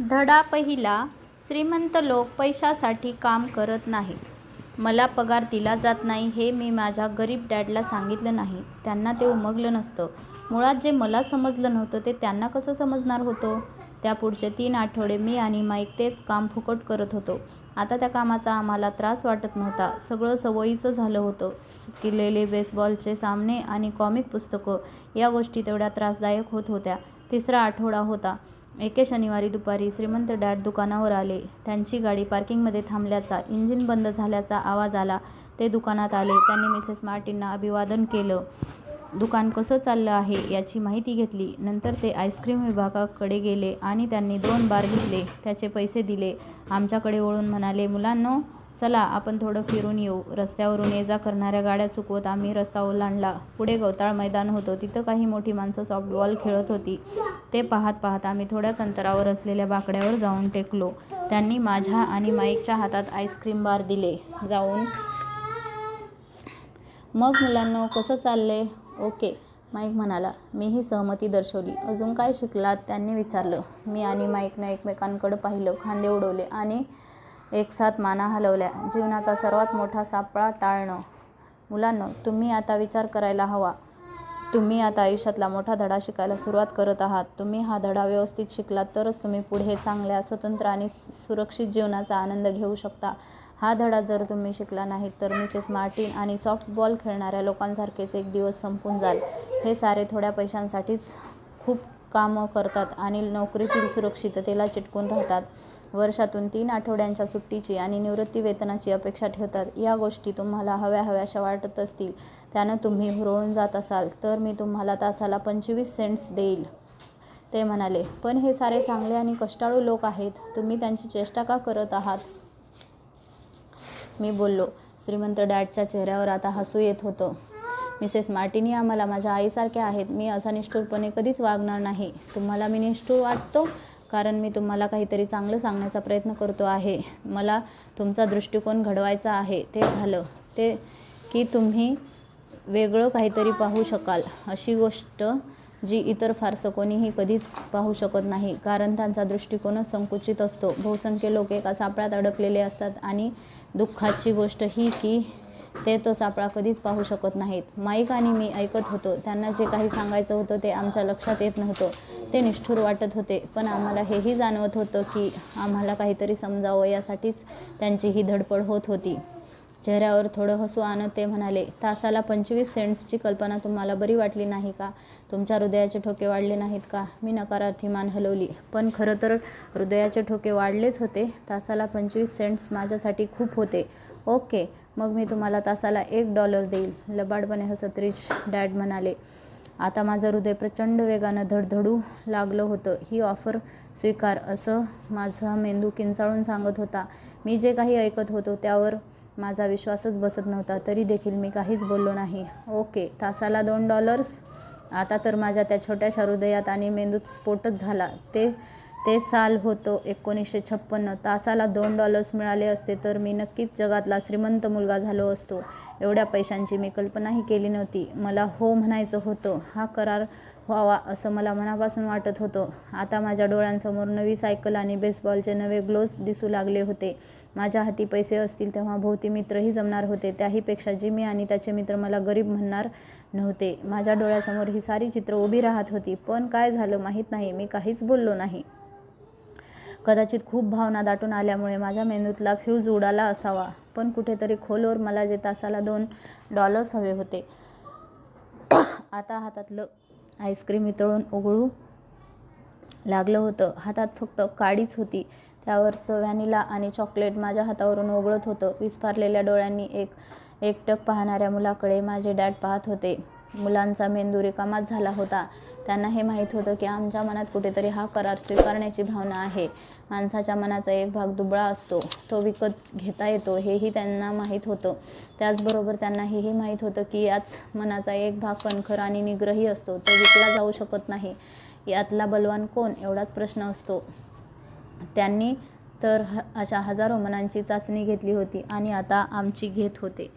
धडा पहिला श्रीमंत लोक पैशासाठी काम करत नाहीत. मला पगार दिला जात नाही हे मी माझ्या गरीब डॅडला सांगितलं नाही. त्यांना ते उमगलं नसतं. मुळात जे मला समजलं नव्हतं ते त्यांना कसं समजणार होतं? त्या पुढचे तीन आठवडे मी आणि माईक तेच काम फुकट करत होतो. आता त्या कामाचा आम्हाला त्रास वाटत नव्हता. सगळं सवयीचं झालं होतं. सुकिलेले बेसबॉलचे सामने आणि कॉमिक पुस्तकं या गोष्टी तेवढ्या त्रासदायक होत होत्या. तिसरा आठवडा होता. एके शनिवारी दुपारी श्रीमंत डॅड दुकानावर आले. त्यांची गाडी पार्किंगमध्ये थांबल्याचा इंजिन बंद झाल्याचा आवाज आला. ते दुकानात आले. त्यांनी मिसेस मार्टिनना अभिवादन केलं. दुकान कसं चाललं आहे याची माहिती घेतली. नंतर ते आईस्क्रीम विभागाकडे गेले आणि त्यांनी दोन बार घेतले. त्याचे पैसे दिले. आमच्याकडे वळून म्हणाले मुलांनो चला आपण थोडं फिरून येऊ. रस्त्यावरून ये जा करणाऱ्या गाड्या चुकवत आम्ही रस्ता ओलांडला. पुढे गवताळ मैदान होतं. तिथं काही मोठी माणसं सॉफ्टबॉल खेळत होती. ते पाहत पाहत आम्ही थोड्याच अंतरावर असलेल्या बाकड्यावर जाऊन टेकलो. त्यांनी माझ्या आणि माईकच्या हातात आईस्क्रीम बार दिले. जाऊन मग मुलांनो कसं चाललंय? ओके माईक म्हणाला. मीही सहमती दर्शवली. अजून काय शिकलात? त्यांनी विचारलं. मी आणि माईकनं एकमेकांकडं पाहिलं. खांदे उडवले आणि एकसाथ माना हलवल्या. जीवनाचा सर्वात मोठा सापळा टाळणं. मुलांनो तुम्ही आता विचार करायला हवा. तुम्ही आता आयुष्यातला मोठा धडा शिकायला सुरुवात करत आहात. तुम्ही हा धडा व्यवस्थित शिकलात तरच तुम्ही पुढे चांगल्या स्वतंत्र आणि सुरक्षित जीवनाचा आनंद घेऊ शकता. हा धडा जर तुम्ही शिकला नाहीत तर मिसेस मार्टिन आणि सॉफ्टबॉल खेळणाऱ्या लोकांसारखेच एक दिवस संपून जाल. हे सारे थोड्या पैशांसाठीच खूप कामं करतात आणि नोकरीतील सुरक्षिततेला चिटकून राहतात. वर्षातून तीन आठवड्यांच्या सुट्टीची आणि निवृत्ती वेतनाची अपेक्षा ठेवतात. या गोष्टी तुम्हाला हव्या हव्याशा वाटत असतील. त्यानं तुम्ही हुरळून जात असाल तर मी तुम्हाला तासाला पंचवीस सेंट्स देईल. ते म्हणाले पण हे सारे चांगले आणि कष्टाळू लोक आहेत. तुम्ही त्यांची चेष्टा का करत आहात? मी बोललो श्रीमंत डॅडच्या चेहऱ्यावर आता हसू येत होतं. मिसेस मार्टिनी आम्हाला माझ्या आईसारख्या आहेत. मी असा निष्ठुरपणे कधीच वागणार नाही. तुम्हाला मी निष्ठूर वाटतो? कारण मी तुम्हाला काहीतरी चांगलं सांगण्याचा प्रयत्न करतो आहे. मला तुमचा दृष्टिकोन घडवायचा आहे. ते झालं. ते की तुम्ही वेगळं काहीतरी पाहू शकाल. अशी गोष्ट जी इतर फारसं कोणीही कधीच पाहू शकत नाही. कारण त्यांचा दृष्टिकोनच संकुचित असतो. बहुसंख्य लोक एका सापळ्यात अडकलेले असतात आणि दुःखाची गोष्ट ही की ते तो सापळा कधीच पाहू शकत नाहीत. माईक आणि मी ऐकत होतो. त्यांना जे काही सांगायचं होतं ते आमच्या लक्षात येत नव्हतं. ते निष्ठूर वाटत होते. पण आम्हाला हेही जाणवत होतं की आम्हाला काहीतरी समजावं यासाठीच त्यांची ही धडपड होत होती. चेहऱ्यावर थोडं हसू आणत ते म्हणाले तासाला पंचवीस सेंट्सची कल्पना तुम्हाला बरी वाटली नाही का? तुमच्या हृदयाचे ठोके वाढले नाहीत का? मी नकारार्थी मान हलवली. पण खरं तर हृदयाचे ठोके वाढलेच होते. तासाला पंचवीस सेंट्स माझ्यासाठी खूप होते. ओके. मग मी तुम्हाला तासाला एक डॉलर देईल. लबाडपणे हसत रिच डॅड म्हणाले आता माझं हृदय प्रचंड वेगानं धडधडू लागलं होतं. ही ऑफर स्वीकार. असं माझा मेंदू किंचाळून सांगत होता. मी जे काही ऐकत होतो त्यावर माझा विश्वासच बसत नव्हता. तरी देखील मी काहीच बोललो नाही. ओके तासाला दोन डॉलर्स? आता तर माझ्या त्या छोट्याशा हृदयात आणि मेंदूत स्फोटच झाला. ते ते साल होतं एकोणीसशे छप्पन्न. तासाला दोन डॉलर्स मिळाले असते तर मी नक्कीच जगातला श्रीमंत मुलगा झालो असतो. एवढ्या पैशांची मी कल्पनाही केली नव्हती. मला हो म्हणायचं होतं. हा करार व्हावा असं मला मनापासून वाटत होतं. आता माझ्या डोळ्यांसमोर नवी सायकल आणि बेसबॉलचे नवे ग्लोव्ज दिसू लागले होते. माझ्या हाती पैसे असतील तेव्हा भोवती मित्रही जमणार होते. त्याहीपेक्षा जिमी आणि त्याचे मित्र मला गरीब म्हणणार नव्हते. माझ्या डोळ्यासमोर ही सारी चित्र उभी राहत होती. पण काय झालं माहीत नाही. मी काहीच बोललो नाही. कदाचित खूप भावना दाटून आल्यामुळे माझ्या मेंदूतला फ्यूज उडाला असावा. पण कुठेतरी खोलवर मला जे तासाला दोन डॉलर्स हवे होते आता हातातलं आईस्क्रीम वितळून उघडू लागलं होतं. हातात फक्त काडीच होती. त्यावरचं व्हॅनिला आणि चॉकलेट माझ्या हातावरून ओघळत होतं. विस्फारलेल्या डोळ्यांनी एक एकटक पाहणाऱ्या मुलाकडे माझे डॅड पाहत होते. मुलांचा मेंदू रिकामाच झाला होता. त्यांना हे माहीत होतं की आमच्या मनात कुठेतरी हा करार स्वीकारण्याची भावना आहे. माणसाच्या मनाचा एक भाग दुबळा असतो. तो विकत घेता येतो हेही त्यांना माहीत होतं. त्याचबरोबर त्यांना हेही माहीत होतं की याच मनाचा एक भाग कणखर आणि निग्रही असतो. तो विकला जाऊ शकत नाही. यातला बलवान कोण? एवढाच प्रश्न असतो. त्यांनी तर ह अशा हजारो मनांची चाचणी घेतली होती आणि आता आमची घेत होते.